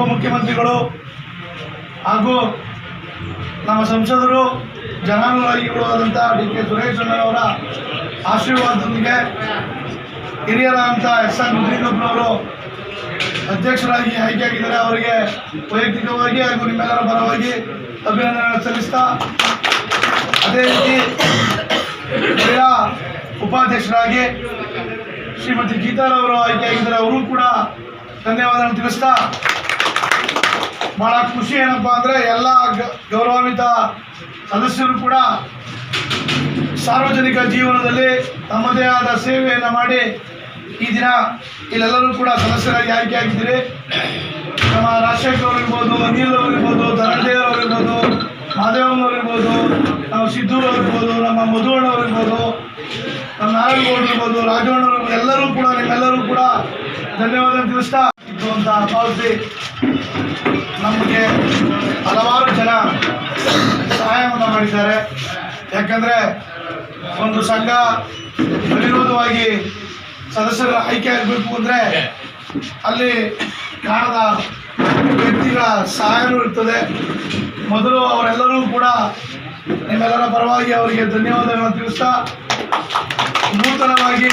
ಉಪಮುಖ್ಯಮಂತ್ರಿಗಳು ಹಾಗೂ ನಮ್ಮ ಸಂಸದರು ಜನಾನುರಾಗಿಗಳು ಆದಂಥ ಡಿ ಕೆ ಸುರೇಶ್ ಅಣ್ಣನವರ ಆಶೀರ್ವಾದದೊಂದಿಗೆ ಹಿರಿಯರಾದಂಥ ಎಸ್ ಆರ್ ಮುದ್ರಿಗಪ್ಪನವರು ಅಧ್ಯಕ್ಷರಾಗಿ ಆಯ್ಕೆಯಾಗಿದ್ದಾರೆ. ಅವರಿಗೆ ವೈಯಕ್ತಿಕವಾಗಿ ಹಾಗೂ ನಿಮ್ಮೆಲ್ಲರ ಪರವಾಗಿ ಅಭಿನಂದನೆ ಸಲ್ಲಿಸ್ತಾ ಅದೇ ರೀತಿ ಹಿರಿಯ ಉಪಾಧ್ಯಕ್ಷರಾಗಿ ಶ್ರೀಮತಿ ಗೀತಾರವರು ಆಯ್ಕೆಯಾಗಿದ್ದಾರೆ. ಅವರು ಕೂಡ ಧನ್ಯವಾದಗಳನ್ನು ತಿಳಿಸ್ತಾ ಬಹಳ ಖುಷಿ ಏನಪ್ಪ ಅಂದ್ರೆ ಎಲ್ಲ ಗೌರವಾನ್ವಿತ ಸದಸ್ಯರು ಕೂಡ ಸಾರ್ವಜನಿಕ ಜೀವನದಲ್ಲಿ ತಮ್ಮದೇ ಆದ ಸೇವೆಯನ್ನು ಮಾಡಿ ಈ ದಿನ ಇಲ್ಲೆಲ್ಲರೂ ಕೂಡ ಸದಸ್ಯರಾಗಿ ಆಯ್ಕೆಯಾಗಿದ್ದೀರಿ ನಮ್ಮ ರಾಜಶೇಖರ್ ಅವರು ಇರ್ಬೋದು ಅನಿಲ್ ಅವರಿರ್ಬೋದು ಧನಂಜಯ ನಾವು ಇರ್ಬೋದು ಮಾದೇವಣ್ಣವ್ರು ಇರ್ಬೋದು ನಮ್ಮ ಇರ್ಬೋದು ನಮ್ಮ ಮಧುವಣ್ಣ ಅವರು ಇರ್ಬೋದು ನಮ್ಮ ನಾರಾಯಣಗೌಡರು ಇರ್ಬೋದು ರಾಜವಣ್ಣವರು ಇರ್ಬೋದು ಎಲ್ಲರೂ ಕೂಡ ನಿಮ್ಮೆಲ್ಲರೂ ಕೂಡ ಧನ್ಯವಾದ ಅಂತ ಭಾವಿಸಿ ನಮಗೆ ಹಲವಾರು ಜನ ಸಹಾಯವನ್ನು ಮಾಡಿದ್ದಾರೆ. ಯಾಕಂದರೆ ಒಂದು ಸಂಘ ಅನಿರೋಧವಾಗಿ ಸದಸ್ಯರ ಆಯ್ಕೆ ಆಗಬೇಕು ಅಂದರೆ ಅಲ್ಲಿ ಕಾಣದ ವ್ಯಕ್ತಿಗಳ ಸಹಾಯವೂ ಇರ್ತದೆ. ಮೊದಲು ಅವರೆಲ್ಲರೂ ಕೂಡ ನಿಮ್ಮೆಲ್ಲರ ಪರವಾಗಿ ಅವರಿಗೆ ಧನ್ಯವಾದಗಳನ್ನು ತಿಳಿಸ್ತಾ, ನೂತನವಾಗಿ